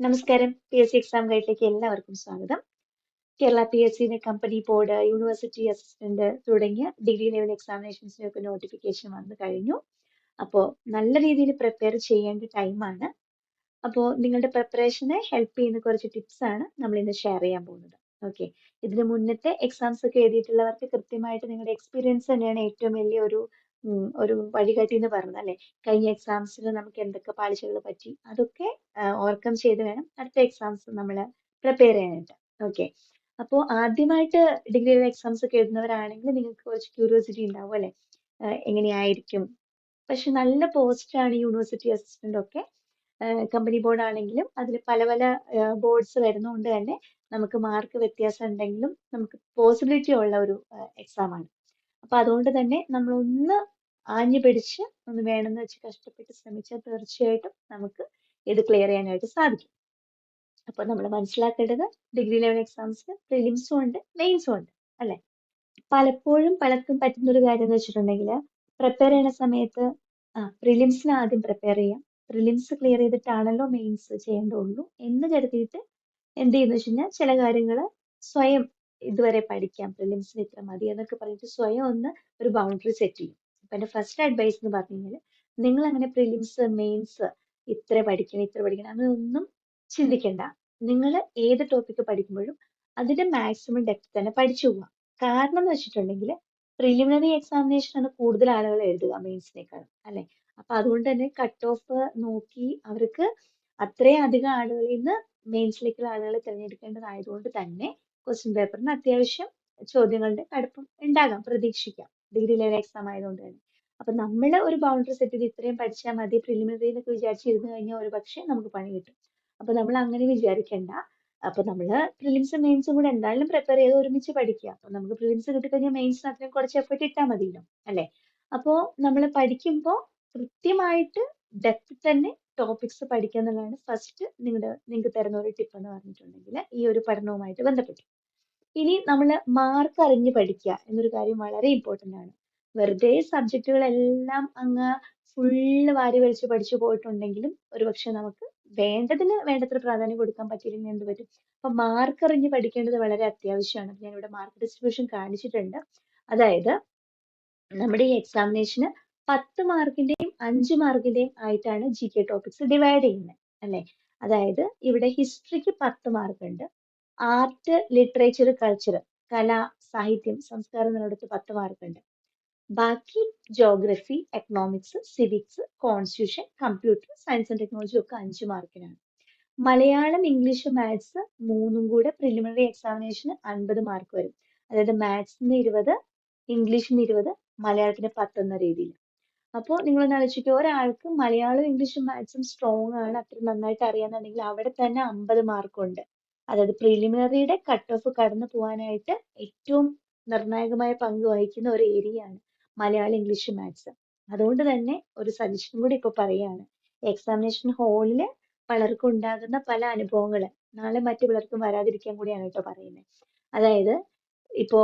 നമസ്കാരം. P S C exam ഗൈഡിലേക്ക് എല്ലാവർക്കും സ്വാഗതം. കേരള പി എസ് സിന്റെ കമ്പനി ബോർഡ് യൂണിവേഴ്സിറ്റി അസിസ്റ്റന്റ് തുടങ്ങിയ ഡിഗ്രി ലെവൽ എക്സാമിനേഷൻസിനൊക്കെ നോട്ടിഫിക്കേഷൻ വന്നു കഴിഞ്ഞു. അപ്പോൾ നല്ല രീതിയിൽ പ്രിപ്പയർ ചെയ്യേണ്ട ടൈമാണ് അപ്പോൾ നിങ്ങളുടെ പ്രിപ്പറേഷനെ ഹെൽപ്പ് ചെയ്യുന്ന കുറച്ച് ടിപ്സ് ആണ് നമ്മൾ ഇന്ന് ഷെയർ ചെയ്യാൻ പോകുന്നത്. ഓക്കെ ഇതിന് മുന്നത്തെ എക്സാംസ് ഒക്കെ എഴുതിയിട്ടുള്ളവർക്ക് കൃത്യമായിട്ട് നിങ്ങളുടെ എക്സ്പീരിയൻസ് തന്നെയാണ് ഏറ്റവും വലിയ ഒരു ഒരു വഴികാട്ടി എന്ന് പറഞ്ഞത് അല്ലെ? കഴിഞ്ഞ എക്സാംസിൽ നമുക്ക് എന്തൊക്കെ പാളിച്ചകൾ പറ്റി? അതൊക്കെ ഓവർകം ചെയ്ത് വേണം അടുത്ത എക്സാംസ് നമ്മൾ പ്രിപ്പയർ ചെയ്യാനായിട്ട്. ഓക്കെ അപ്പോൾ ആദ്യമായിട്ട് ഡിഗ്രി എക്സാംസ് ഒക്കെ എഴുതുന്നവരാണെങ്കിൽ നിങ്ങൾക്ക് കുറച്ച് ക്യൂരിയോസിറ്റി ഉണ്ടാവും അല്ലെ? എങ്ങനെയായിരിക്കും? പക്ഷെ നല്ല പോസ്റ്റ് ആണ് യൂണിവേഴ്സിറ്റി അസിസ്റ്റന്റ് ഒക്കെ. കമ്പനി ബോർഡ് ആണെങ്കിലും അതിൽ പല പല ബോർഡ്സ് വരുന്നതുകൊണ്ട് തന്നെ നമുക്ക് മാർക്ക് വ്യത്യാസം ഉണ്ടെങ്കിലും നമുക്ക് പോസിബിലിറ്റി ഉള്ള ഒരു എക്സാം ആണ്. അപ്പൊ അതുകൊണ്ട് തന്നെ നമ്മൾ ഒന്ന് ആഞ്ഞു പിടിച്ച് ഒന്ന് വേണമെന്ന് വെച്ച് കഷ്ടപ്പെട്ട് ശ്രമിച്ചാൽ തീർച്ചയായിട്ടും നമുക്ക് ഇത് ക്ലിയർ ചെയ്യാനായിട്ട് സാധിക്കും. അപ്പൊ നമ്മൾ മനസ്സിലാക്കേണ്ടത് ഡിഗ്രി ലെവൽ എക്സാംസിന് പ്രിലിംസും ഉണ്ട് മെയിൻസും ഉണ്ട് അല്ലെ? പലപ്പോഴും പലർക്കും പറ്റുന്ന ഒരു കാര്യം എന്ന് വെച്ചിട്ടുണ്ടെങ്കിൽ പ്രിപ്പയർ ചെയ്യുന്ന സമയത്ത് ആ പ്രിലിംസിന് ആദ്യം പ്രിപ്പയർ ചെയ്യാം. പ്രിലിംസ് ക്ലിയർ ചെയ്തിട്ടാണല്ലോ മെയിൻസ് ചെയ്യേണ്ടുള്ളൂ എന്ന് കരുതിയിട്ട് എന്ത് ചെയ്യുന്നു വെച്ച് കഴിഞ്ഞാൽ ചില കാര്യങ്ങൾ സ്വയം ഇതുവരെ പഠിക്കാം പ്രിലിംസിന് ഇത്ര മതി എന്നൊക്കെ പറഞ്ഞിട്ട് സ്വയം ഒന്ന് ഒരു ബൗണ്ടറി സെറ്റ് ചെയ്യും. അപ്പൊ എന്റെ ഫസ്റ്റ് അഡ്വൈസ് എന്ന് പറഞ്ഞു കഴിഞ്ഞാൽ നിങ്ങൾ അങ്ങനെ പ്രിലിംസ് മെയിൻസ് ഇത്ര പഠിക്കണം ഇത്ര പഠിക്കണം അങ്ങനെയൊന്നും ചിന്തിക്കണ്ട. നിങ്ങൾ ഏത് ടോപ്പിക്ക് പഠിക്കുമ്പോഴും അതിന്റെ മാക്സിമം ഡെപ്ത് തന്നെ പഠിച്ചു പോവാം കാരണം എന്ന് വെച്ചിട്ടുണ്ടെങ്കിൽ പ്രിലിമിനറി എക്സാമിനേഷൻ ആണ് കൂടുതൽ ആളുകൾ എഴുതുക മെയിൻസിനേക്കാൾ അല്ലെ? അപ്പൊ അതുകൊണ്ട് തന്നെ കട്ട് ഓഫ് നോക്കി അവർക്ക് അത്രയും അധികം ആളുകളിൽ നിന്ന് മെയിൻസിലേക്കുള്ള ആളുകളെ തിരഞ്ഞെടുക്കേണ്ടതായതുകൊണ്ട് തന്നെ ക്വസ്റ്റ്യൻ പേപ്പറിന് അത്യാവശ്യം ചോദ്യങ്ങളുടെ കടുപ്പം ഉണ്ടാകാം പ്രതീക്ഷിക്കാം. ഡിഗ്രി ലെവൽ എക്സാം ആയതുകൊണ്ട് തന്നെ. അപ്പൊ നമ്മൾ ഒരു ബൗണ്ടറി സെറ്റ് ചെയ്ത് ഇത്രയും പഠിച്ചാൽ മതി പ്രിലിമിനറി എന്നൊക്കെ വിചാരിച്ചിരുന്നു കഴിഞ്ഞാൽ ഒരു പക്ഷേ നമുക്ക് പണി കിട്ടും. അപ്പൊ നമ്മൾ അങ്ങനെ വിചാരിക്കണ്ട. അപ്പൊ നമ്മൾ പ്രിലിംസും മെയിൻസും കൂടെ എന്തായാലും പ്രിപ്പയർ ചെയ്ത് ഒരുമിച്ച് പഠിക്കുക. അപ്പൊ നമുക്ക് പ്രിലിംസ് കിട്ടിക്കഴിഞ്ഞാൽ മെയിൻസിന് അത്രയും കുറച്ച് എഫേർട്ട് ഇട്ടാൽ മതിയല്ലോ അല്ലെ? അപ്പോ നമ്മൾ പഠിക്കുമ്പോൾ കൃത്യമായിട്ട് ഡെപ്ത് തന്നെ ടോപ്പിക്സ് പഠിക്കുക എന്നുള്ളതാണ് ഫസ്റ്റ് നിങ്ങളുടെ നിങ്ങൾക്ക് തരുന്ന ഒരു ടിപ്പ് എന്ന് പറഞ്ഞിട്ടുണ്ടെങ്കിൽ ഈ ഒരു പഠനവുമായിട്ട് ബന്ധപ്പെട്ട്. ഇനി നമ്മൾ മാർക്ക് അറിഞ്ഞ് പഠിക്കുക എന്നൊരു കാര്യം വളരെ ഇമ്പോർട്ടന്റ് ആണ്. വെറുതെ സബ്ജക്റ്റുകളെല്ലാം അങ്ങ് ഫുള്ള് വാരി വലിച്ച് പഠിച്ചു പോയിട്ടുണ്ടെങ്കിലും ഒരുപക്ഷെ നമുക്ക് വേണ്ടതിന് വേണ്ടത്ര പ്രാധാന്യം കൊടുക്കാൻ പറ്റിയില്ലെങ്കിൽ എന്ത് പറ്റും? അപ്പൊ മാർക്ക് അറിഞ്ഞ് പഠിക്കേണ്ടത് വളരെ അത്യാവശ്യമാണ്. ഞാൻ ഇവിടെ മാർക്ക് ഡിസ്ട്രിബ്യൂഷൻ കാണിച്ചിട്ടുണ്ട്. അതായത് നമ്മുടെ ഈ എക്സാമിനേഷന് പത്ത് മാർക്കിന്റെയും അഞ്ച് മാർക്കിന്റെയും ആയിട്ടാണ് ജി കെ ടോപ്പിക്സ് ഡിവൈഡ് ചെയ്യുന്നത്. അല്ലേ? അതായത് ഇവിടെ ഹിസ്റ്ററിക്ക് പത്ത് മാർക്ക് ഉണ്ട്. ആർട്ട് ലിറ്ററേച്ചർ കൾച്ചർ കല സാഹിത്യം സംസ്കാരം എന്നുള്ളിടത്ത് പത്ത് മാർക്കുണ്ട് ബാക്കി geography economics civics constitution computer science and technology ഒക്കെ അഞ്ച് മാർക്കിനാണ് മലയാളം ഇംഗ്ലീഷ് മാത്സ് മൂന്നും കൂടെ പ്രിലിമിനറി എക്സാമിനേഷന് അൻപത് മാർക്ക് വരും. അതായത് മാത്സിന് ഇരുപത് ഇംഗ്ലീഷിന് ഇരുപത് മലയാളത്തിന് പത്ത് എന്ന രീതിയിൽ. അപ്പോൾ നിങ്ങളൊന്ന് ആലോചിക്കുക ഒരാൾക്ക് മലയാളവും ഇംഗ്ലീഷും മാത്സും സ്ട്രോങ് ആണ് അത്ര നന്നായിട്ട് അറിയാന്നുണ്ടെങ്കിൽ അവിടെ തന്നെ അമ്പത് മാർക്കുണ്ട് അതായത് പ്രിലിമിനറിയുടെ കട്ട് ഓഫ് കടന്നു പോകാനായിട്ട് ഏറ്റവും നിർണായകമായ പങ്ക് വഹിക്കുന്ന ഒരു ഏരിയയാണ് ആണ് മലയാളം ഇംഗ്ലീഷ് മാത്സ് അതുകൊണ്ട് തന്നെ ഒരു സജഷൻ കൂടി ഇപ്പൊ പറയാണ്. എക്സാമിനേഷൻ ൽ പലർക്കും ഉണ്ടാകുന്ന പല അനുഭവങ്ങൾ നാളെ മറ്റു പലർക്കും വരാതിരിക്കാൻ കൂടിയാണ് ട്ടോ പറയുന്നത് അതായത് ഇപ്പോ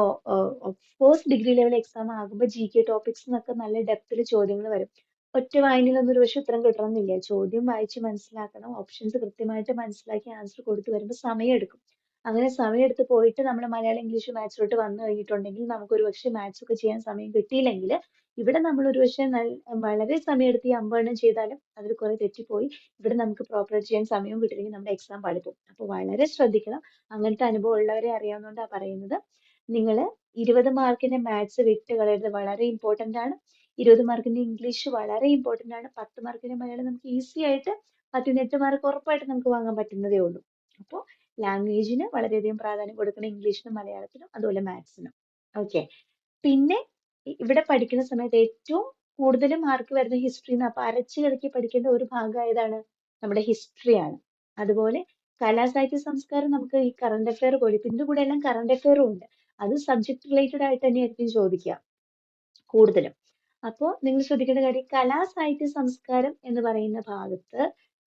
കോഴ്സ് ഡിഗ്രി ലെവൽ എക്സാം ആകുമ്പോൾ ജി കെ ടോപ്പിക്സ് എന്നൊക്കെ നല്ല ഡെപ്തിൽ ചോദ്യങ്ങൾ വരും. ഒറ്റ വായനയിൽ ഒന്നും ഒരു പക്ഷെ ഉത്തരം കിട്ടണമെന്നില്ല. ചോദ്യം വായിച്ച് മനസ്സിലാക്കണം. ഓപ്ഷൻസ് കൃത്യമായിട്ട് മനസ്സിലാക്കി ആൻസർ കൊടുത്തു വരുമ്പോൾ സമയമെടുക്കും അങ്ങനെ സമയമെടുത്ത് പോയിട്ട് നമ്മൾ മലയാളം ഇംഗ്ലീഷ് മാത്സിലോട്ട് വന്നു കഴിഞ്ഞിട്ടുണ്ടെങ്കിൽ നമുക്ക് ഒരു പക്ഷെ മാത്സ് ഒക്കെ ചെയ്യാൻ സമയം കിട്ടിയില്ലെങ്കിൽ ഇവിടെ നമ്മൾ ഒരു പക്ഷെ വളരെ സമയമെടുത്ത് ഈ അമ്പെണ്ണം ചെയ്താലും അതിൽ കുറെ തെറ്റിപ്പോയി. ഇവിടെ നമുക്ക് പ്രോപ്പർ ചെയ്യാൻ സമയവും കിട്ടില്ലെങ്കിൽ നമ്മുടെ എക്സാം പാളിപ്പോകും അപ്പോൾ വളരെ ശ്രദ്ധിക്കണം. അങ്ങനത്തെ അനുഭവം ഉള്ളവരെ അറിയാവുന്നതുകൊണ്ടാണ് പറയുന്നത്. നിങ്ങൾ ഇരുപത് മാർക്കിന്റെ മാത്സ് വിട്ട് കളയരുത്. വളരെ ഇമ്പോർട്ടന്റ് ആണ്. ഇരുപത് മാർക്കിന് ഇംഗ്ലീഷ് വളരെ ഇമ്പോർട്ടന്റ് ആണ്. പത്ത് മാർക്കിന് മലയാളം നമുക്ക് ഈസി ആയിട്ട് പതിനെട്ട് മാർക്ക് ഉറപ്പായിട്ട് നമുക്ക് വാങ്ങാൻ പറ്റുന്നതേ ഉള്ളൂ. അപ്പോൾ ലാംഗ്വേജിന് വളരെയധികം പ്രാധാന്യം കൊടുക്കണം ഇംഗ്ലീഷിനും മലയാളത്തിനും അതുപോലെ മാത്സിനും ഓക്കെ പിന്നെ ഇവിടെ പഠിക്കുന്ന സമയത്ത് ഏറ്റവും കൂടുതൽ മാർക്ക് വരുന്ന ഹിസ്റ്ററി അപ്പൊ അരച്ചു കിടക്കി പഠിക്കേണ്ട ഒരു ഭാഗം ഏതാണ്? നമ്മുടെ ഹിസ്റ്ററിയാണ് അതുപോലെ കലാസാഹിത്യ സംസ്കാരം നമുക്ക് ഈ കറണ്ട് അഫയർ പോലെ ഇതിന്റെ കൂടെ എല്ലാം കറണ്ട് അഫെയറും ഉണ്ട്. അത് സബ്ജക്ട് റിലേറ്റഡ് ആയിട്ട് തന്നെയായിരിക്കും ചോദിക്കുക. കൂടുതലും. അപ്പോൾ നിങ്ങൾ ശ്രദ്ധിക്കേണ്ട കാര്യം കലാ സാഹിത്യ സംസ്കാരം എന്ന് പറയുന്ന ഭാഗത്ത്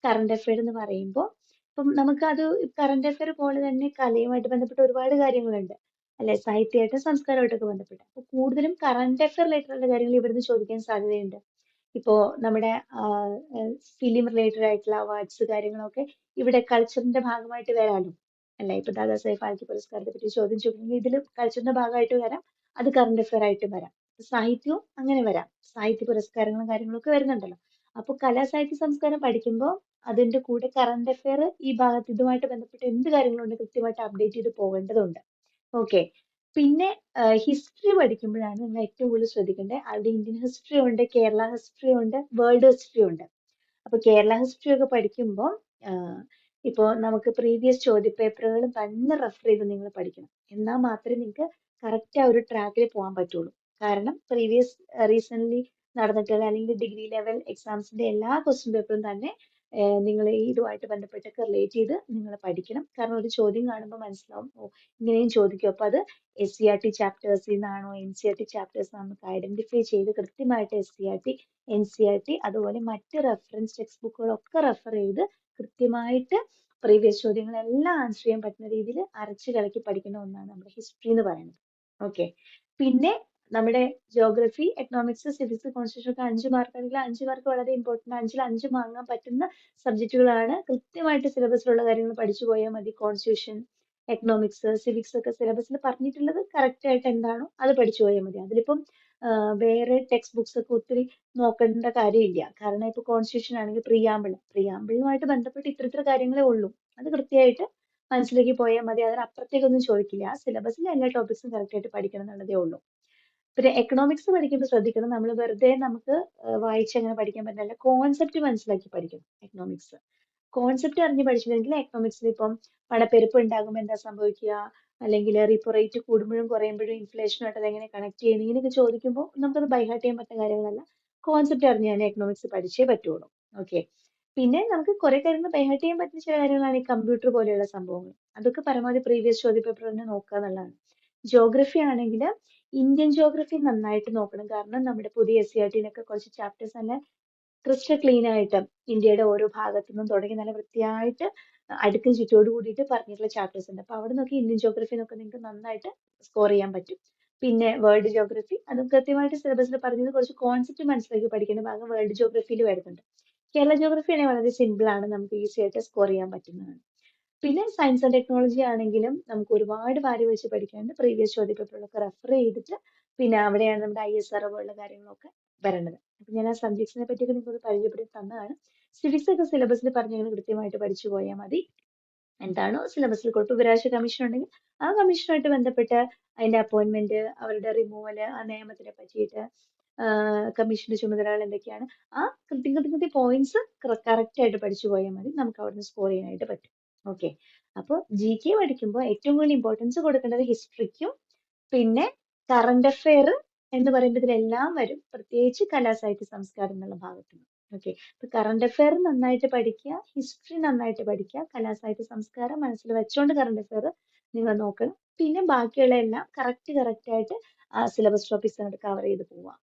കറണ്ട് അഫയർ എന്ന് പറയുമ്പോൾ ഇപ്പം നമുക്ക് അത് കറണ്ട് അഫയർ പോലെ തന്നെ കലയുമായിട്ട് ബന്ധപ്പെട്ട ഒരുപാട് കാര്യങ്ങളുണ്ട്. അല്ലെ? സാഹിത്യമായിട്ടും സംസ്കാരമായിട്ടൊക്കെ ബന്ധപ്പെട്ട്. അപ്പൊ കൂടുതലും കറണ്ട് അഫയർ റിലേറ്റഡ് കാര്യങ്ങൾ ഇവിടുന്ന് ചോദിക്കാൻ സാധ്യതയുണ്ട്. ഇപ്പോ നമ്മുടെ ഫിലിം റിലേറ്റഡ് ആയിട്ടുള്ള അവാർഡ്സ് കാര്യങ്ങളൊക്കെ ഇവിടെ കൾച്ചറിന്റെ ഭാഗമായിട്ട് വരാനും അല്ലെ? ഇപ്പൊ ദാദാസാഹേബ് ഫാൽക്കെ പുരസ്കാരത്തെ പറ്റി ചോദ്യം ചോദിക്കുമെങ്കിൽ ഇതിൽ കൾച്ചറിന്റെ ഭാഗമായിട്ട് വരാം അത് കറണ്ട് അഫയർ ആയിട്ട് വരാം. സാഹിത്യവും അങ്ങനെ വരാം. സാഹിത്യ പുരസ്കാരങ്ങളും കാര്യങ്ങളൊക്കെ വരുന്നുണ്ടല്ലോ. അപ്പൊ കലാ സാഹിത്യ സംസ്കാരം പഠിക്കുമ്പോൾ അതിന്റെ കൂടെ കറണ്ട് അഫയർ ഈ ഭാഗത്ത് ഇതുമായിട്ട് ബന്ധപ്പെട്ട് എന്ത് കാര്യങ്ങളുണ്ട് കൃത്യമായിട്ട് അപ്ഡേറ്റ് ചെയ്ത് പോകേണ്ടതുണ്ട്. ഓക്കെ പിന്നെ ഹിസ്റ്ററി പഠിക്കുമ്പോഴാണ് നിങ്ങൾ ഏറ്റവും കൂടുതൽ ശ്രദ്ധിക്കേണ്ടത്. അവിടെ ഇന്ത്യൻ ഹിസ്റ്ററി ഉണ്ട് കേരള ഹിസ്റ്ററി ഉണ്ട് വേൾഡ് ഹിസ്റ്ററി ഉണ്ട്. അപ്പൊ കേരള ഹിസ്റ്ററി ഒക്കെ പഠിക്കുമ്പോൾ ഇപ്പോ നമുക്ക് പ്രീവിയസ് ചോദ്യപേപ്പറുകൾ തന്നെ റെഫർ ചെയ്ത് നിങ്ങൾ പഠിക്കണം. എന്നാൽ മാത്രമേ നിങ്ങൾക്ക് കറക്റ്റ് ആ ഒരു ട്രാക്കിൽ പോകാൻ പറ്റുള്ളൂ. കാരണം പ്രീവിയസ് റീസെന്റ് നടന്നിട്ടുള്ള അല്ലെങ്കിൽ ഡിഗ്രി ലെവൽ എക്സാംസിന്റെ എല്ലാ ക്വസ്റ്റ്യൻ പേപ്പറും തന്നെ നിങ്ങൾ ഈ ഇതുമായിട്ട് ബന്ധപ്പെട്ടൊക്കെ റിലേറ്റ് ചെയ്ത് നിങ്ങൾ പഠിക്കണം. കാരണം ഒരു ചോദ്യം കാണുമ്പോൾ മനസ്സിലാവും ഓ ഇങ്ങനെയും ചോദിക്കും. അപ്പൊ അത് ടി ചാപ്റ്റേഴ്സിൽ നിന്നാണോ ആർ ടി ചാപ്റ്റേഴ്സ് നമുക്ക് ഐഡന്റിഫൈ ചെയ്ത് കൃത്യമായിട്ട് ആർ ടി അതുപോലെ മറ്റ് റെഫറൻസ് ടെക്സ്റ്റ് ബുക്കുകളൊക്കെ റെഫർ ചെയ്ത് കൃത്യമായിട്ട് പ്രീവിയസ് ചോദ്യങ്ങളെല്ലാം ആൻസർ ചെയ്യാൻ പറ്റുന്ന രീതിയിൽ അരച്ചു കലക്കി പഠിക്കുന്ന ഒന്നാണ് നമ്മുടെ ഹിസ്റ്ററി എന്ന് പറയുന്നത്. ഓക്കെ പിന്നെ നമ്മുടെ ജോഗ്രഫി എക്കണോമിക്സ് സിവിക്സ് കോൺസ്റ്റിറ്റ്യൂഷൻ ഒക്കെ അഞ്ച് മാർക്ക് ആണെങ്കിൽ അഞ്ച് മാർക്ക് വളരെ ഇമ്പോർട്ടന്റ് അഞ്ചിൽ അഞ്ച് വാങ്ങാൻ പറ്റുന്ന സബ്ജക്റ്റുകളാണ് കൃത്യമായിട്ട് സിലബസിലുള്ള കാര്യങ്ങൾ പഠിച്ചു പോയാൽ മതി. കോൺസ്റ്റിറ്റ്യൂഷൻ എക്കണോമിക്സ് സിവിക്സ് ഒക്കെ സിലബസിൽ പറഞ്ഞിട്ടുള്ളത് കറക്റ്റ് ആയിട്ട് എന്താണോ അത് പഠിച്ചു പോയാൽ മതി. അതിലിപ്പം വേറെ ടെക്സ്റ്റ് ബുക്സ് ഒക്കെ ഒത്തിരി നോക്കേണ്ട കാര്യമില്ല. കാരണം ഇപ്പൊ കോൺസ്റ്റിറ്റ്യൂഷൻ ആണെങ്കിൽ പ്രിയാമ്പിൾ പ്രിയാമ്പിളുമായിട്ട് ബന്ധപ്പെട്ട് ഇത്ര ഇത്ര കാര്യങ്ങളേ ഉള്ളൂ. അത് കൃത്യമായിട്ട് മനസ്സിലേക്ക് പോയാൽ മതി. അതിനപ്പുറത്തേക്കൊന്നും ചോദിക്കില്ല. ആ എല്ലാ ടോപ്പിക്സും കറക്റ്റ് ആയിട്ട് പഠിക്കണം എന്നുള്ളതേ ഉള്ളൂ. പിന്നെ എക്കണോമിക്സ് പഠിക്കുമ്പോൾ ശ്രദ്ധിക്കണം. നമ്മൾ വെറുതെ നമുക്ക് വായിച്ച് അങ്ങനെ പഠിക്കാൻ പറ്റില്ല. കോൺസെപ്റ്റ് മനസ്സിലാക്കി പഠിക്കണം എക്കണോമിക്സ് കോൺസെപ്റ്റ് അറിഞ്ഞ് പഠിച്ചില്ലെങ്കിൽ എക്കണോമിക്സിൽ ഇപ്പം പണപ്പെരുപ്പ് ഉണ്ടാകുമ്പോൾ എന്താ സംഭവിക്കുക? അല്ലെങ്കിൽ റിപ്പോ റേറ്റ് കൂടുമ്പോഴും കുറയുമ്പോഴും ഇൻഫ്ലേഷനുമായിട്ട് അതെങ്ങനെ കണക്ട് ചെയ്യുന്നു ഇങ്ങനെയൊക്കെ ചോദിക്കുമ്പോൾ നമുക്കത് ബൈഹാർട്ട് ചെയ്യാൻ പറ്റുന്ന കാര്യങ്ങളല്ല. കോൺസെപ്റ്റ് അറിഞ്ഞ് തന്നെ എക്കണോമിക്സ് പഠിച്ചേ പറ്റുള്ളൂ. ഓക്കെ പിന്നെ നമുക്ക് കുറെ കാര്യങ്ങൾ ബൈഹാർട്ട് ചെയ്യാൻ പറ്റുന്ന ചില കാര്യങ്ങളാണ് ഈ കമ്പ്യൂട്ടർ പോലെയുള്ള സംഭവങ്ങൾ. അതൊക്കെ പരമാവധി പ്രീവിയസ് ചോദ്യ പേപ്പർ തന്നെ നോക്കുക എന്നുള്ളതാണ് ജോഗ്രഫി ആണെങ്കിൽ ഇന്ത്യൻ ജോഗ്രഫി നന്നായിട്ട് നോക്കണം. കാരണം നമ്മുടെ പുതിയ ആർ ടിയിലൊക്കെ കുറച്ച് ചാപ്റ്റേഴ്സ് തന്നെ ക്രിസ്റ്റൽ ക്ലീൻ ആയിട്ട് ഇന്ത്യയുടെ ഓരോ ഭാഗത്തു നിന്നും തുടങ്ങി നല്ല വൃത്തിയായിട്ട് അടുക്കും ചുറ്റോട് കൂടിയിട്ട് പറഞ്ഞിട്ടുള്ള ചാപ്റ്റേഴ്സ് ഉണ്ട്. അപ്പൊ അവിടെ നോക്കി ഇന്ത്യൻ ജോഗ്രഫി എന്നൊക്കെ നിങ്ങൾക്ക് നന്നായിട്ട് സ്കോർ ചെയ്യാൻ പറ്റും. പിന്നെ വേൾഡ് ജോഗ്രഫി അതും കൃത്യമായിട്ട് സിലബസിൽ പറഞ്ഞത് കുറച്ച് കോൺസെപ്റ്റ് മനസ്സിലാക്കി പഠിക്കുന്ന ഭാഗം വേൾഡ് ജോഗ്രഫിയിൽ വരുന്നുണ്ട്. കേരള ജോഗ്രഫി ആണെങ്കിൽ വളരെ സിമ്പിൾ ആണ്. നമുക്ക് ഈസി ആയിട്ട് സ്കോർ ചെയ്യാൻ പറ്റുന്നതാണ്. പിന്നെ സയൻസ് ആൻഡ് ടെക്നോളജി ആണെങ്കിലും നമുക്ക് ഒരുപാട് വാരി വെച്ച് പഠിക്കാനുണ്ട് പ്രീവിയസ് ചോദ്യ പേപ്പറിലൊക്കെ റെഫർ ചെയ്തിട്ട് പിന്നെ അവിടെയാണ് നമ്മുടെ ഐ എസ് ആർ പോലുള്ള കാര്യങ്ങളൊക്കെ വരേണ്ടത്. അപ്പൊ ഞാൻ ആ സബ്ജക്ട്സിനെ പറ്റിയൊക്കെ നിങ്ങൾക്ക് പരിചയപ്പെടുത്തി തന്നതാണ്. സിവിക്സ് ഒക്കെ സിലബസിൽ പറഞ്ഞങ്ങനെ കൃത്യമായിട്ട് പഠിച്ചു പോയാൽ മതി. എന്താണോ സിലബസിൽ കൊടുത്തു ഉപരാഷ്ട്ര കമ്മീഷൻ ഉണ്ടെങ്കിൽ ആ കമ്മീഷനുമായിട്ട് ബന്ധപ്പെട്ട് അതിന്റെ അപ്പോയിന്റ്മെന്റ് അവരുടെ റിമൂവൽ ആ നിയമത്തിനെ പറ്റിയിട്ട് കമ്മീഷന്റെ ചുമതലകൾ എന്തൊക്കെയാണ് ആ കൃത്യം കൃത്യം കൃത്യം പോയിന്റ്സ് കറക്റ്റ് ആയിട്ട് പഠിച്ചു പോയാൽ മതി. നമുക്ക് അവിടുന്ന് സ്കോർ ചെയ്യാനായിട്ട് പറ്റും. ഓക്കെ അപ്പോൾ ജി കെ പഠിക്കുമ്പോൾ ഏറ്റവും കൂടുതൽ ഇമ്പോർട്ടൻസ് കൊടുക്കേണ്ടത് ഹിസ്റ്ററിക്കും പിന്നെ കറണ്ട് അഫെയർ എന്ന് പറയുമ്പോൾ ഇതിലെല്ലാം വരും. പ്രത്യേകിച്ച് കലാസാഹിത്യ സംസ്കാരം എന്നുള്ള ഭാഗത്ത്. നിന്ന് ഓക്കെ അപ്പൊ കറണ്ട് അഫെയർ നന്നായിട്ട് പഠിക്കുക ഹിസ്റ്ററി നന്നായിട്ട് പഠിക്കുക കലാസാഹിത്യ സംസ്കാരം മനസ്സിൽ വെച്ചുകൊണ്ട് കറണ്ട് അഫെയർ നിങ്ങൾ നോക്കണം. പിന്നെ ബാക്കിയുള്ള എല്ലാം കറക്റ്റ് കറക്റ്റ് ആയിട്ട് സിലബസ് ടോപ്പിക്സ് അങ്ങോട്ട് കവർ ചെയ്ത് പോവാം.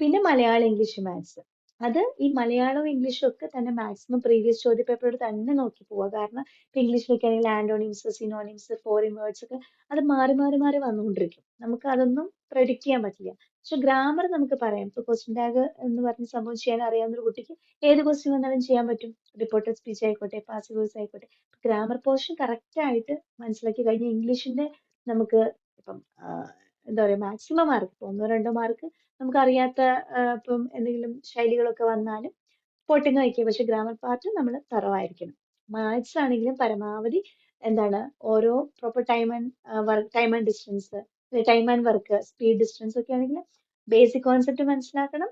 പിന്നെ മലയാളം ഇംഗ്ലീഷ് മാത്സ് അത് ഈ മലയാളവും ഇംഗ്ലീഷും ഒക്കെ തന്നെ മാക്സിമം പ്രീവിയസ് ചോദ്യ പേപ്പറോട് തന്നെ നോക്കി പോവുക. കാരണം ഇപ്പൊ ഇംഗ്ലീഷിലൊക്കെ ആണെങ്കിൽ ആന്റോണിംസ് സിനോണിംസ് ഫോറിൻ വേർഡ്സ് ഒക്കെ അത് മാറി മാറി മാറി വന്നുകൊണ്ടിരിക്കും. നമുക്ക് അതൊന്നും പ്രെഡിക്റ്റ് ചെയ്യാൻ പറ്റില്ല. പക്ഷെ ഗ്രാമർ നമുക്ക് പറയാം. ഇപ്പൊ ക്വസ്റ്റ്യൻ ടാഗ് എന്ന് പറഞ്ഞ സംഭവം ചെയ്യാൻ അറിയാവുന്ന ഒരു കുട്ടിക്ക് ഏത് ക്വസ്റ്റ്യൻ വന്നാലും ചെയ്യാൻ പറ്റും. റിപ്പോർട്ടഡ് സ്പീച്ച് ആയിക്കോട്ടെ പാസീവ് വോയിസ് ആയിക്കോട്ടെ. ഗ്രാമർ പോർഷൻ കറക്റ്റ് ആയിട്ട് മനസ്സിലാക്കി കഴിഞ്ഞാൽ ഇംഗ്ലീഷിന്റെ നമുക്ക് ഇപ്പം എന്താ പറയാ മാക്സിമം മാർക്ക് ഒന്നോ രണ്ടോ മാർക്ക് നമുക്ക് അറിയാത്ത ഇപ്പം എന്തെങ്കിലും ശൈലികളൊക്കെ വന്നാലും പൊട്ടിന്ന് വയ്ക്കുക പക്ഷെ ഗ്രാമർ പാർട്ട് നമ്മൾ തറവായിരിക്കണം. മാത്സ് ആണെങ്കിലും പരമാവധി എന്താണ് ഓരോ proper time and work time and distance time and work speed distance ഒക്കെ ആണെങ്കിൽ ബേസിക് കോൺസെപ്റ്റ് മനസ്സിലാക്കണം.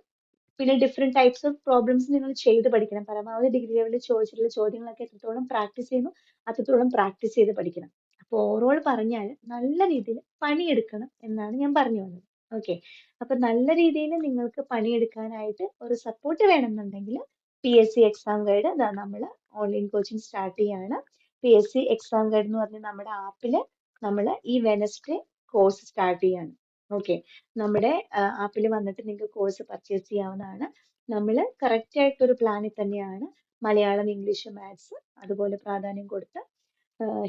പിന്നെ ഡിഫറെന്റ് ടൈപ്സ് ഓഫ് പ്രോബ്ലംസ് നിങ്ങൾ ചെയ്ത് പഠിക്കണം. പരമാവധി ഡിഗ്രി ലെവലിൽ ചോദിച്ചിട്ടുള്ള ചോദ്യങ്ങളൊക്കെ എത്രത്തോളം പ്രാക്ടീസ് ചെയ്യുന്നു അത്രത്തോളം പ്രാക്ടീസ് ചെയ്ത് പഠിക്കണം. അപ്പൊ ഓവറോൾ പറഞ്ഞാൽ നല്ല രീതിയിൽ പണിയെടുക്കണം എന്നാണ് ഞാൻ പറഞ്ഞു വന്നത്. ഓക്കെ. അപ്പൊ നല്ല രീതിയിൽ നിങ്ങൾക്ക് പണിയെടുക്കാനായിട്ട് ഒരു സപ്പോർട്ട് വേണമെന്നുണ്ടെങ്കിൽ P S C exam guide നമ്മൾ ഓൺലൈൻ കോച്ചിങ് സ്റ്റാർട്ട് ചെയ്യാണ്. P S C exam guide എന്ന് പറഞ്ഞ നമ്മുടെ ആപ്പിൽ നമ്മൾ ഈ വെനസ്ഡേ കോഴ്സ് സ്റ്റാർട്ട് ചെയ്യാണ്. ഓക്കെ. നമ്മുടെ ആപ്പിൽ വന്നിട്ട് നിങ്ങൾക്ക് കോഴ്സ് പർച്ചേസ് ചെയ്യാവുന്നതാണ്. നമ്മൾ കറക്റ്റ് ആയിട്ടൊരു പ്ലാനിൽ തന്നെയാണ് മലയാളം ഇംഗ്ലീഷ് മാത്സ് അതുപോലെ പ്രാധാന്യം കൊടുത്ത്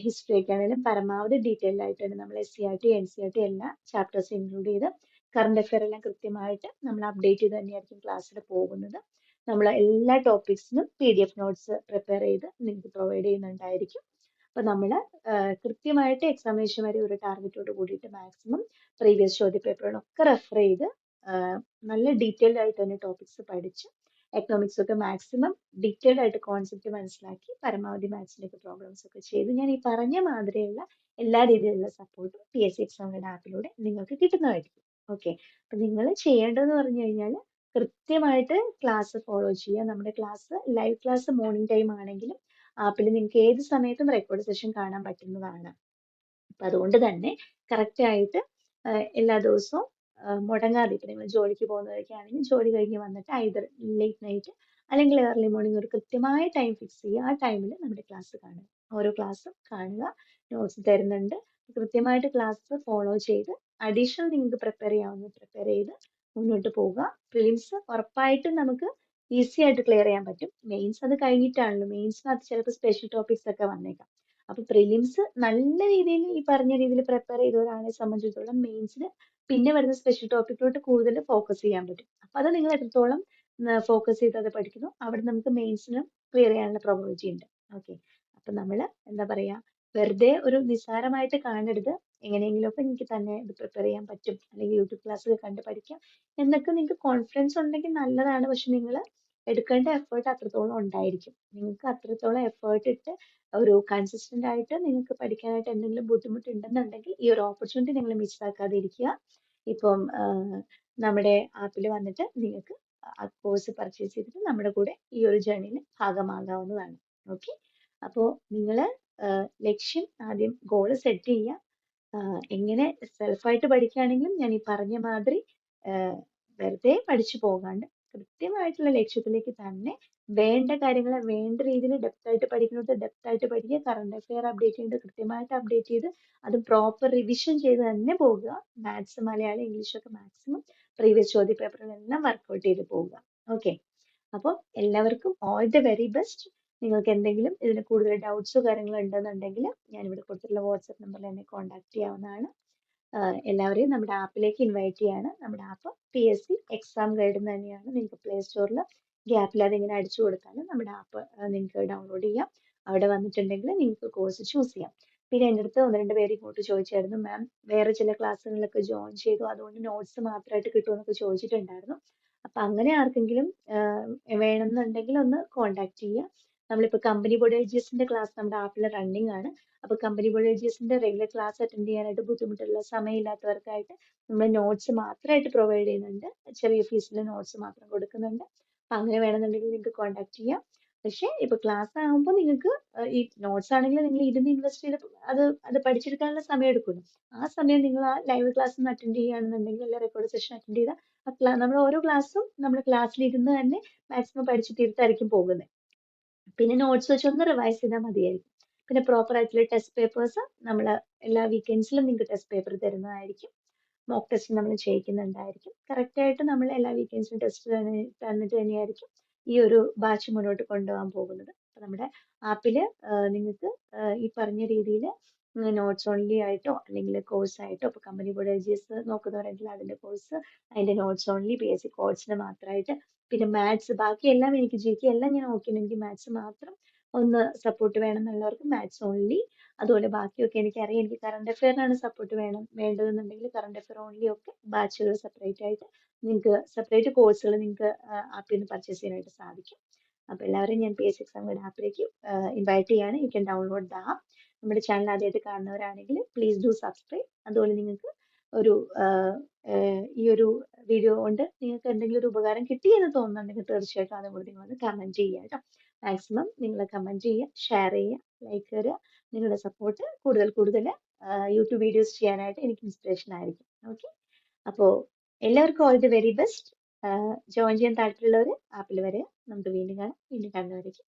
ഹിസ്റ്ററി ആണെങ്കിലും പരമാവധി ഡീറ്റെയിൽ ആയിട്ട് തന്നെ നമ്മൾ S C R T N C R T എല്ലാ ചാപ്റ്റേഴ്സ് ഇൻക്ലൂഡ് ചെയ്ത് കറണ്ട് അഫെയർ എല്ലാം കൃത്യമായിട്ട് നമ്മൾ അപ്ഡേറ്റ് ചെയ്ത് തന്നെയായിരിക്കും ക്ലാസ്സിൽ പോകുന്നത്. നമ്മൾ എല്ലാ ടോപ്പിക്സിനും P D F notes prepare ചെയ്ത് നിങ്ങൾക്ക് പ്രൊവൈഡ് ചെയ്യുന്നുണ്ടായിരിക്കും. അപ്പൊ നമ്മൾ കൃത്യമായിട്ട് എക്സാമിനേഷൻ വരെ ഒരു ടാർഗറ്റോട് കൂടിയിട്ട് മാക്സിമം പ്രീവിയസ് ചോദ്യപേപ്പറുകളൊക്കെ റെഫർ ചെയ്ത് നല്ല ഡീറ്റെയിൽഡ് ആയിട്ട് തന്നെ ടോപ്പിക്സ് പഠിച്ച് എക്കണോമിക്സ് ഒക്കെ മാക്സിമം ഡീറ്റെയിൽഡ് ആയിട്ട് കോൺസെപ്റ്റ് മനസ്സിലാക്കി പരമാവധി മാത്സിലേക്ക് പ്രോബ്ലംസ് ഒക്കെ ചെയ്ത് ഞാൻ ഈ പറഞ്ഞ മാതിരിയുള്ള എല്ലാ രീതിയിലുള്ള സപ്പോർട്ടും പി എസ് സി ആപ്പിലൂടെ നിങ്ങൾക്ക് കിട്ടുന്നതായിരിക്കും. ഓക്കെ അപ്പൊ നിങ്ങൾ ചെയ്യേണ്ടതെന്ന് പറഞ്ഞു കഴിഞ്ഞാൽ കൃത്യമായിട്ട് ക്ലാസ് ഫോളോ ചെയ്യുക. നമ്മുടെ class live class morning time ആണെങ്കിലും ആപ്പിൽ നിങ്ങൾക്ക് ഏത് സമയത്തും റെക്കോർഡ് സെഷൻ കാണാൻ പറ്റുന്നതാണ്. അപ്പൊ അതുകൊണ്ട് തന്നെ കറക്റ്റ് ആയിട്ട് എല്ലാ ദിവസവും മുടങ്ങാതെ ഇപ്പം നിങ്ങൾ ജോലിക്ക് പോകുന്നവരൊക്കെ ആണെങ്കിൽ ജോലി കഴിഞ്ഞ് വന്നിട്ട് ഐതർ ലേറ്റ് നൈറ്റ് അല്ലെങ്കിൽ ഏർലി മോർണിംഗ് ഒരു കൃത്യമായ ടൈം ഫിക്സ് ചെയ്യുക. ആ ടൈമിൽ നമ്മുടെ ക്ലാസ് കാണുക. ഓരോ ക്ലാസ്സും കാണുക. നോട്ട്സ് തരുന്നുണ്ട്. കൃത്യമായിട്ട് ക്ലാസ് ഫോളോ ചെയ്ത് അഡീഷണൽ നിങ്ങൾക്ക് പ്രിപ്പയർ ചെയ്യാവുന്ന പ്രിപ്പയർ ചെയ്ത് മുന്നോട്ട് പോവുക. പ്രിലിംസ് ഉറപ്പായിട്ടും നമുക്ക് ഈസി ആയിട്ട് ക്ലിയർ ചെയ്യാൻ പറ്റും. മെയിൻസ് അത് കഴിഞ്ഞിട്ടാണല്ലോ. മെയിൻസിനകത്ത് ചിലപ്പോൾ സ്പെഷ്യൽ ടോപ്പിക്സ് ഒക്കെ വന്നേക്കാം. അപ്പോൾ പ്രിലിംസ് നല്ല രീതിയിൽ ഈ പറഞ്ഞ രീതിയിൽ പ്രിപ്പയർ ചെയ്ത ഒരാളെ സംബന്ധിച്ചിടത്തോളം മെയിൻസിന് പിന്നെ വരുന്ന സ്പെഷ്യൽ ടോപ്പിക്കിലോട്ട് കൂടുതൽ ഫോക്കസ് ചെയ്യാൻ പറ്റും. അപ്പോൾ അത് നിങ്ങൾ എത്രത്തോളം ഫോക്കസ് ചെയ്ത് അത് പഠിക്കുന്നു അവിടെ നമുക്ക് മെയിൻസിനും ക്ലിയർ ചെയ്യാനുള്ള പ്രോബബിലിറ്റി ഉണ്ട്. ഓക്കേ അപ്പോൾ നമ്മൾ എന്താ പറയാ വെറുതെ ഒരു നിസ്സാരമായിട്ട് കാണരുത്. എങ്ങനെയെങ്കിലുമൊക്കെ എനിക്ക് തന്നെ ഇത് പ്രിപ്പയർ ചെയ്യാൻ പറ്റും. അല്ലെങ്കിൽ യൂട്യൂബ് ക്ലാസ്സിൽ കണ്ട് പഠിക്കാം. എന്നൊക്കെ നിങ്ങൾക്ക് കോൺഫിഡൻസ് ഉണ്ടെങ്കിൽ നല്ലതാണ്. പക്ഷെ നിങ്ങൾ എടുക്കേണ്ട എഫേർട്ട് അത്രത്തോളം ഉണ്ടായിരിക്കും. നിങ്ങൾക്ക് അത്രത്തോളം എഫേർട്ട് ഇട്ട് ഒരു കൺസിസ്റ്റന്റ് ആയിട്ട് നിങ്ങൾക്ക് പഠിക്കാനായിട്ട് എന്തെങ്കിലും ബുദ്ധിമുട്ട് ഉണ്ടെന്നുണ്ടെങ്കിൽ ഈ ഒരു ഓപ്പർച്യൂണിറ്റി നിങ്ങൾ മിസ്സാക്കാതെ ഇരിക്കുക ഇപ്പം നമ്മുടെ ആപ്പിൽ വന്നിട്ട് നിങ്ങൾക്ക് ആ കോഴ്സ് പർച്ചേസ് ചെയ്തിട്ട് നമ്മുടെ കൂടെ ഈ ഒരു ജേണിയിൽ ഭാഗമാകാവുന്നതാണ്. ഓക്കെ? അപ്പോൾ നിങ്ങൾ ലക്ഷ്യം ആദ്യം ഗോൾ സെറ്റ് ചെയ്യുക എങ്ങനെ സെൽഫായിട്ട് പഠിക്കുകയാണെങ്കിലും ഞാൻ ഈ പറഞ്ഞ മാതിരി വെറുതെ പഠിച്ചു പോകാണ്ട് കൃത്യമായിട്ടുള്ള ലക്ഷ്യത്തിലേക്ക് തന്നെ വേണ്ട കാര്യങ്ങൾ വേണ്ട രീതിയിൽ ഡെപ്ത് ആയിട്ട് പഠിക്കുന്നത് ഡെപ്ത് ആയിട്ട് പഠിക്കുക കറണ്ട് അഫെയർ അപ്ഡേറ്റ് ചെയ്യുന്നത് കൃത്യമായിട്ട് അപ്ഡേറ്റ് ചെയ്ത് അത് പ്രോപ്പർ റിവിഷൻ ചെയ്ത് തന്നെ പോവുക. മാത്സ് മലയാളം ഇംഗ്ലീഷ് ഒക്കെ മാക്സിമം പ്രീവിയസ് ചോദ്യ പേപ്പറുകളെല്ലാം വർക്ക്ഔട്ട് ചെയ്ത് പോവുക. ഓക്കെ അപ്പോൾ എല്ലാവർക്കും ഓൾ ദ വെരി ബെസ്റ്റ് നിങ്ങൾക്ക് എന്തെങ്കിലും ഇതിന് കൂടുതൽ ഡൗട്ട്സോ കാര്യങ്ങളോ ഉണ്ടെന്നുണ്ടെങ്കിൽ ഞാൻ ഇവിടെ കൊടുത്തിട്ടുള്ള വാട്സപ്പ് നമ്പറിൽ എന്നെ കോൺടാക്ട് ചെയ്യാവുന്നതാണ്. എല്ലാവരെയും നമ്മുടെ ആപ്പിലേക്ക് ഇൻവൈറ്റ് ചെയ്യാണ്. നമ്മുടെ app P S C exam guide എന്ന് തന്നെയാണ് നിങ്ങൾക്ക് പ്ലേ സ്റ്റോറിൽ ഗ്യാപ്പിൽ ഇങ്ങനെ അടിച്ചു കൊടുത്താലും നമ്മുടെ ആപ്പ് നിങ്ങൾക്ക് ഡൗൺലോഡ് ചെയ്യാം. അവിടെ വന്നിട്ടുണ്ടെങ്കിൽ നിങ്ങൾക്ക് കോഴ്സ് ചൂസ് ചെയ്യാം. പിന്നെ എന്റെ അടുത്ത് ഒന്ന് രണ്ട് പേര് ഇങ്ങോട്ട് ചോദിച്ചായിരുന്നു മാം വേറെ ചില ക്ലാസ്സുകളിലൊക്കെ ജോയിൻ ചെയ്തു. അതുകൊണ്ട് നോട്ട്സ് മാത്രമായിട്ട് കിട്ടുമെന്നൊക്കെ ചോദിച്ചിട്ടുണ്ടായിരുന്നു. അപ്പൊ അങ്ങനെ ആർക്കെങ്കിലും വേണമെന്നുണ്ടെങ്കിൽ ഒന്ന് കോൺടാക്ട് ചെയ്യുക നമ്മളിപ്പോൾ കമ്പനി ജി ക്ലാസ് നമ്മുടെ ആപ്പിൽ റണ്ണിങ് ആണ്. അപ്പൊ കമ്പനി ജി റെഗുലർ ക്ലാസ് അറ്റൻഡ് ചെയ്യാനായിട്ട് ബുദ്ധിമുട്ടുള്ള സമയമില്ലാത്തവർക്കായിട്ട് നമ്മൾ നോട്ട്സ് മാത്രമായിട്ട് പ്രൊവൈഡ് ചെയ്യുന്നുണ്ട്. ചെറിയ ഫീസിൽ നോട്ട്സ് മാത്രം കൊടുക്കുന്നുണ്ട്. അപ്പൊ അങ്ങനെ വേണമെന്നുണ്ടെങ്കിൽ നിങ്ങൾക്ക് കോൺടാക്ട് ചെയ്യാം. പക്ഷേ ഇപ്പൊ ക്ലാസ് ആകുമ്പോൾ നിങ്ങൾക്ക് ഈ നോട്ട്സ് ആണെങ്കിൽ നിങ്ങൾ ഇരുന്ന് ഇൻവെസ്റ്റ് ചെയ്ത് അത് അത് പഠിച്ചെടുക്കാനുള്ള സമയം എടുക്കുന്നു. ആ സമയം നിങ്ങൾ ആ ലൈവ് ക്ലാസ് ഒന്ന് അറ്റൻഡ് ചെയ്യുകയാണെന്നുണ്ടെങ്കിൽ അല്ലെ റെക്കോർഡ് സെഷൻ അറ്റൻഡ് ചെയ്താൽ നമ്മൾ ഓരോ ക്ലാസ്സും നമ്മൾ ക്ലാസ്സിൽ ഇരുന്ന് തന്നെ മാക്സിമം പഠിച്ചു തീർത്തായിരിക്കും പോകുന്നത്. പിന്നെ നോട്ട്സ് വെച്ച് ഒന്ന് റിവൈസ് ചെയ്താൽ മതിയായിരിക്കും പിന്നെ പ്രോപ്പർ ആയിട്ടുള്ള ടെസ്റ്റ് പേപ്പേഴ്സ് നമ്മൾ എല്ലാ വീക്കെൻഡ്സിലും നിങ്ങൾക്ക് ടെസ്റ്റ് പേപ്പർ തരുന്നതായിരിക്കും. മോക്ക് ടെസ്റ്റ് നമ്മൾ ചെയ്യിക്കുന്നുണ്ടായിരിക്കും. കറക്റ്റ് ആയിട്ട് നമ്മൾ എല്ലാ വീക്കെൻഡ്സിലും ടെസ്റ്റ് തന്നിട്ട് തന്നെയായിരിക്കും ഈ ഒരു ബാച്ച് മുന്നോട്ട് കൊണ്ടുപോകാൻ പോകുന്നത്. നമ്മുടെ ആപ്പിൽ നിങ്ങൾക്ക് ഈ പറഞ്ഞ രീതിയിൽ നോട്ട്സ് ഓൺലി ആയിട്ടോ അല്ലെങ്കിൽ കോഴ്സ് ആയിട്ടോ ഇപ്പൊ company board L G S നോക്കുന്നവരെങ്കിൽ അതിന്റെ കോഴ്സ് അതിന്റെ notes only P S C കോഴ്സിന് മാത്രമായിട്ട് പിന്നെ മാത്സ് ബാക്കി എല്ലാം എനിക്ക് ജി കെ എല്ലാം ഞാൻ നോക്കിയിട്ടുണ്ടെങ്കിൽ മാത്സ് മാത്രം ഒന്ന് സപ്പോർട്ട് വേണം എന്നുള്ളവർക്ക് മാത്സ് ഓൺലി അതുപോലെ ബാക്കിയൊക്കെ എനിക്കറിയാം എനിക്ക് കറണ്ട് അഫെയറിനാണ് സപ്പോർട്ട് വേണം വേണ്ടതെന്നുണ്ടെങ്കിൽ കറണ്ട് അഫെയർ ഓൺലി ഒക്കെ ബാച്ചുകൾ സെപ്പറേറ്റ് ആയിട്ട് നിങ്ങൾക്ക് സെപ്പറേറ്റ് കോഴ്സുകൾ നിങ്ങൾക്ക് ആപ്പിൽ നിന്ന് പർച്ചേസ് ചെയ്യാനായിട്ട് സാധിക്കും. അപ്പോൾ എല്ലാവരെയും ഞാൻ പി എസ് എക്സാമിയുടെ ആപ്പിലേക്ക് ഇൻവൈറ്റ് ചെയ്യാണ്. You can download the app നമ്മുടെ ചാനൽ ആദ്യമായിട്ട് കാണുന്നവരാണെങ്കിൽ പ്ലീസ് ഡു സബ്സ്ക്രൈബ് അതുപോലെ നിങ്ങൾക്ക് ഒരു ഈ ഒരു വീഡിയോ കൊണ്ട് നിങ്ങൾക്ക് എന്തെങ്കിലും ഒരു ഉപകാരം കിട്ടിയെന്ന് തോന്നുന്നുണ്ടെങ്കിൽ തീർച്ചയായിട്ടും അതും കൂടി നിങ്ങൾ കമന്റ് ചെയ്യുക കേട്ടോ. മാക്സിമം നിങ്ങൾ കമന്റ് ചെയ്യുക ഷെയർ ചെയ്യുക ലൈക്ക് തരിക. നിങ്ങളുടെ സപ്പോർട്ട് കൂടുതൽ കൂടുതൽ യൂട്യൂബ് വീഡിയോസ് ചെയ്യാനായിട്ട് എനിക്ക് ഇൻസ്പിറേഷൻ ആയിരിക്കും. ഓക്കെ അപ്പോൾ എല്ലാവർക്കും all the very best join ചെയ്യാൻ താല്പര്യമുള്ളവർ ആപ്പിൽ വരിക. നമുക്ക് വീണ്ടും കാണാം. വീണ്ടും കാണുന്നവരേക്കും